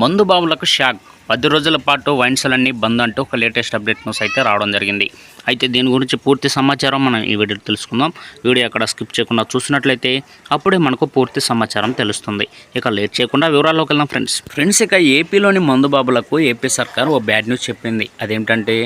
మందు బాబులకు షాక్. పది రోజుల పాటు వైన్సలన్నీ బంద్ అంటూ ఒక లేటెస్ట్ అప్డేట్ న్యూస్ అయితే రావడం జరిగింది. అయితే దీని గురించి పూర్తి సమాచారం మనం ఈ వీడియో తెలుసుకుందాం. వీడియో అక్కడ స్కిప్ చేయకుండా చూసినట్లయితే అప్పుడే మనకు పూర్తి సమాచారం తెలుస్తుంది. ఇక లేట్ చేయకుండా వివరాల్లోకి వెళ్దాం ఫ్రెండ్స్. ఫ్రెండ్స్ ఇక ఏపీలోని మందు బాబులకు ఏపీ సర్కార్ ఓ బ్యాడ్ న్యూస్ చెప్పింది. అదేంటంటే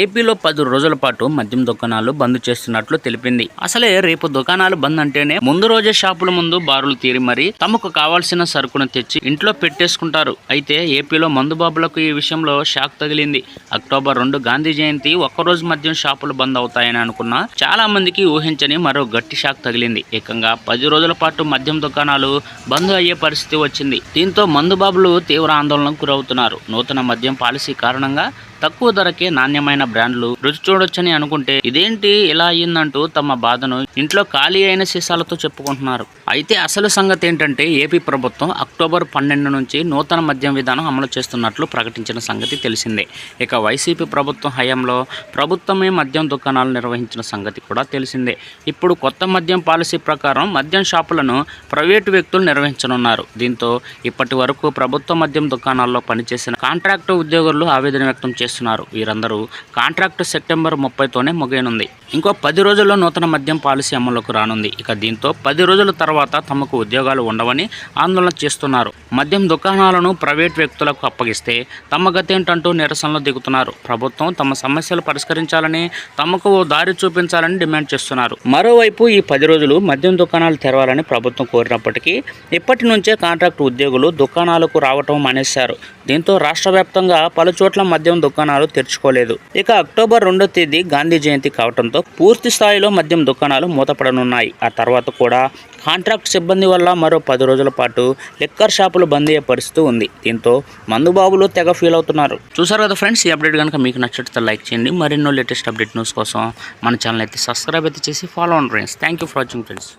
ఏపీలో పది రోజుల పాటు మద్యం దుకాణాలు బంద్ చేస్తున్నట్లు తెలిపింది. అసలే రేపు దుకాణాలు బంద్ అంటేనే ముందు రోజే షాపుల ముందు బారులు తీరి మరీ తమకు కావాల్సిన సరుకును తెచ్చి ఇంట్లో పెట్టేసుకుంటారు. అయితే ఏపీలో మందుబాబులకు ఈ విషయంలో షాక్ తగిలింది. అక్టోబర్ రెండు గాంధీ జయంతి ఒక్కరోజు మద్యం షాపులు బంద్ అవుతాయని అనుకున్నా చాలా మందికి ఊహించని మరో గట్టి షాక్ తగిలింది. ఏకంగా పది రోజుల పాటు మద్యం దుకాణాలు బంద్ అయ్యే పరిస్థితి వచ్చింది. దీంతో మందుబాబులు తీవ్ర ఆందోళనకు గురవుతున్నారు. నూతన మద్యం పాలసీ కారణంగా తక్కువ ధరకే నాణ్యమైన బ్రాండ్లు రుచి చూడొచ్చని అనుకుంటే ఇదేంటి ఇలా అయ్యిందంటూ తమ బాధను ఇంట్లో ఖాళీ అయిన సీసాలతో చెప్పుకుంటున్నారు. అయితే అసలు సంగతి ఏంటంటే ఏపీ ప్రభుత్వం అక్టోబర్ పన్నెండు నుంచి నూతన మద్యం విధానం అమలు చేస్తున్నట్లు ప్రకటించిన సంగతి తెలిసిందే. ఇక వైసీపీ ప్రభుత్వం హయాంలో ప్రభుత్వమే మద్యం దుకాణాలు నిర్వహించిన సంగతి కూడా తెలిసిందే. ఇప్పుడు కొత్త మద్యం పాలసీ ప్రకారం మద్యం షాపులను ప్రైవేటు వ్యక్తులు నిర్వహించనున్నారు. దీంతో ఇప్పటి వరకు ప్రభుత్వ మద్యం దుకాణాల్లో పనిచేసిన కాంట్రాక్టు ఉద్యోగులు ఆవేదన వ్యక్తం చేస్తున్నారు. వీరందరూ కాంట్రాక్టు సెప్టెంబర్ ముప్పైతోనే ముగియనుంది. ఇంకో పది రోజుల్లో నూతన మద్యం పాలసీ అమలుకు రానుంది. ఇక దీంతో పది రోజుల తర్వాత తమకు ఉద్యోగాలు ఉండవని ఆందోళన చేస్తున్నారు. మద్యం దుకాణాలను ప్రైవేట్ వ్యక్తులకు అప్పగిస్తే తమ గతేంటంటూ నిరసనలు దిగుతున్నారు. ప్రభుత్వం తమ సమస్యలు పరిష్కరించాలని తమకు ఓ దారి చూపించాలని డిమాండ్ చేస్తున్నారు. మరోవైపు ఈ పది రోజులు మద్యం దుకాణాలు తెరవాలని ప్రభుత్వం కోరినప్పటికీ ఇప్పటి నుంచే కాంట్రాక్ట్ ఉద్యోగులు దుకాణాలకు రావటం మానేశారు. దీంతో రాష్ట్ర వ్యాప్తంగా పలు చోట్ల మద్యం దుకాణాలు తెరుచుకోలేదు. ఇక అక్టోబర్ రెండో తేదీ గాంధీ జయంతి కావడంతో పూర్తి స్థాయిలో మద్యం దుకాణాలు మూతపడనున్నాయి. ఆ తర్వాత కూడా కాంట్రాక్ట్ సిబ్బంది వల్ల మరో పది రోజుల పాటు లిక్కర్ షాపులు బంద్ అయ్యే పరిస్థితి ఉంది. దీంతో మందుబాబులు తెగ ఫీల్ అవుతున్నారు. చూసారు కదా ఫ్రెండ్స్ ఈ అప్డేట్ కనుక మీకు నచ్చితే లైక్ చేయండి. మరెన్నో లేటెస్ట్ అప్డేట్ న్యూస్ కోసం మన ఛానల్ అయితే సబ్స్క్రైబ్ అయితే చేసి ఫాలో అవ్వండి friends. Thank you for watching friends